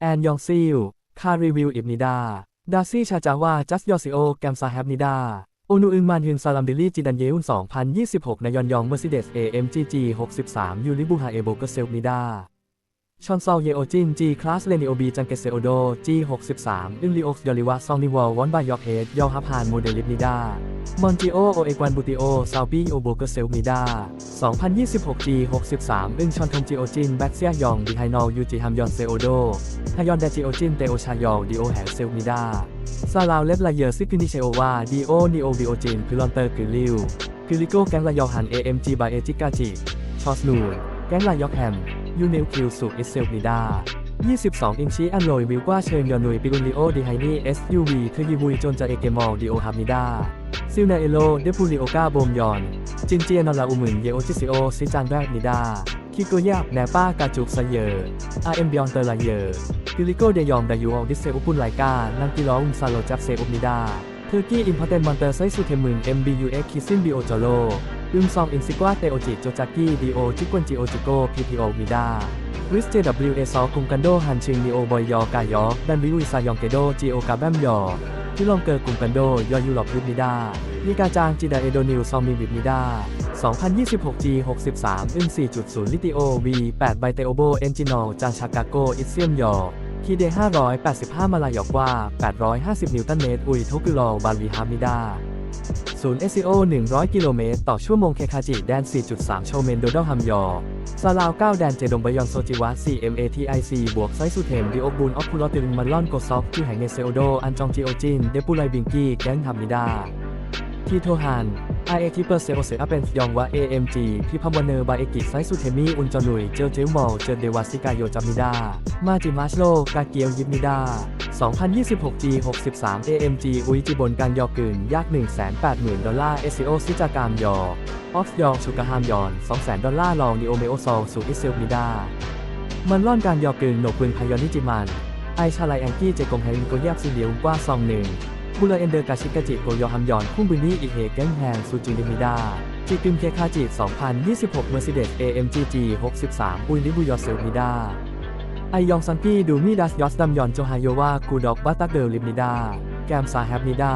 แอนยองซิล คารีวิวอิบนิดา ดาซี่ชาจาวา จัสยอซิโอ แกมซาแฮบนิดาโอนูอึนมันฮึนซาลัมดิลี่จิดันเยอุน2026นายอนยองเมอร์ซิเดส AMG G63 ยูริบูฮาเอโบเกเซลนิดา ชอนซอลเยโอจิน G คลาสเลนิโอบีจังเกเซโอโด G63 อึนลีโอกยอลิวะซองนิวอลวอนบายอกเฮดยอฮับฮานโมเดลิปนิดา มอนจิโอโอเอกวันบูติโอซาบีโอโบเกเซลนิดา2026 G63 อึนชอนทงจิโอจิน แบ็กเซียยองดีไฮนอลยูจิฮัมยอนเซโอโดฮยอนเดจิโอจิน เตโอชายอลดีโอแฮเซลนิดาซาลาวเล็บลายเยอร์ซิกินิเชโอวาดีโอนีโอบิโอจินพิลอนเตอร์กิลิวกิลิโกแกงลายอหัน AMG บายเอจิกาจิชอสนูแกงลายอกแฮมยูเนลคิวสุอิสเซลนิดา 22 อินชีอันโลยวิวกว่าเชิญยอนุยปิอุนลิโอดีไฮนี่ SUV เทอร์ยีวุยจนจะเอเกมอลดีโอฮามิดาซิลเนเอโลเดปูริโอกาโบมยอน จินเจียนอลาอุมึนเยโอจิซิโอซิจานแรกนิดาคิโกยาบแนป้ากาจุกไซเยอร์ RM บยอนเตอร์ไลเยอร์กิลิโกเดยองดายูออดิเซอุปุนไลกานังกิลออุนซาโลจับเซอุปนิดาเทอร์กี้อินพอร์เตนมอนเตอร์ไซสุเทมึน MBUX คิซินบิโอจโลอึมซองอินซิกวาเตโอจิโจจากกี้ดีโอจิกวนจิโอจิโก PPO มิดา ริส JWA ซอคุงกันโดฮันชิงนีโอบอยยอกายอดันวิลุยซายองเกโดจีโอกาแบมยอที่ลองเกอร์กุงกันโดยอยูหลอกรุดมิดานิกาจางจิดาเอโดนิลซองมีบิดมิดา 2026 G63 อึน4.0 ลิติโอ V8 ไบเตโอโบเอนจินอลจางชากาโกอิเซียมยอคีเด585 มาลายอกว่า 850 นิวตันเมตร อุยโทกุลอบาลีฮามิดา ศูนย์ SEO 100 กิโลเมตร ต่อชั่วโมงเคคาจิ แดน 4.3 โชเมนโดดอลฮัมยอซาลาว 9 แดนเจดงบยอนโซจิวะ4 MATIC บวกไซสุเทมดิโอบูนออฟคูลอตินมันลอนโกซอกที่แห่งเนเซโอโด อันจองจิโอจิน เดปูไลบิงกี้ แก๊งฮัมมิดาทีโทฮัน i อทีเปอร์เซลเซอเป็นยองวะ AMG พิพัมวันเนอร์บาเอกิไซสุเทมีอุนจอนุย เจอเจลมอลเจอเดวาซิกาโยจามิดามาจิมาชโลกาเกียวยิมิดา 2026 G63 AMG อุยจิบนการยอกึนยาก 180,000 ดอลลาร์ SEO ซิจากามยอ ออฟยองชูกาฮามยอน 200,000 ดอลลาร์ ลองนิโอเมโอซอลสู่อิเซลมิดา มันล่อนการยอกึนโหนกปืนพายอนิจิมัน ไอชาไลแองกี้เจกงไฮรินโกเยียบซิเลียวกว่าซองหนึ่งบุลเอนเดอร์กาชิกาจิโกโยฮัมยอนคุ้งบินี่อีเฮแกงแฮงซูจิเดมิดาจิกึมเคคาจิ2026 Mercedes AMG G63 อุยลิบุยอเซลมิดา ไอยองซันกี้ดูมีดัสยอสดัมยอนโจฮายโยวากูดอกบัตตาเดลลิมนิดา แกมซาแฮบนิดา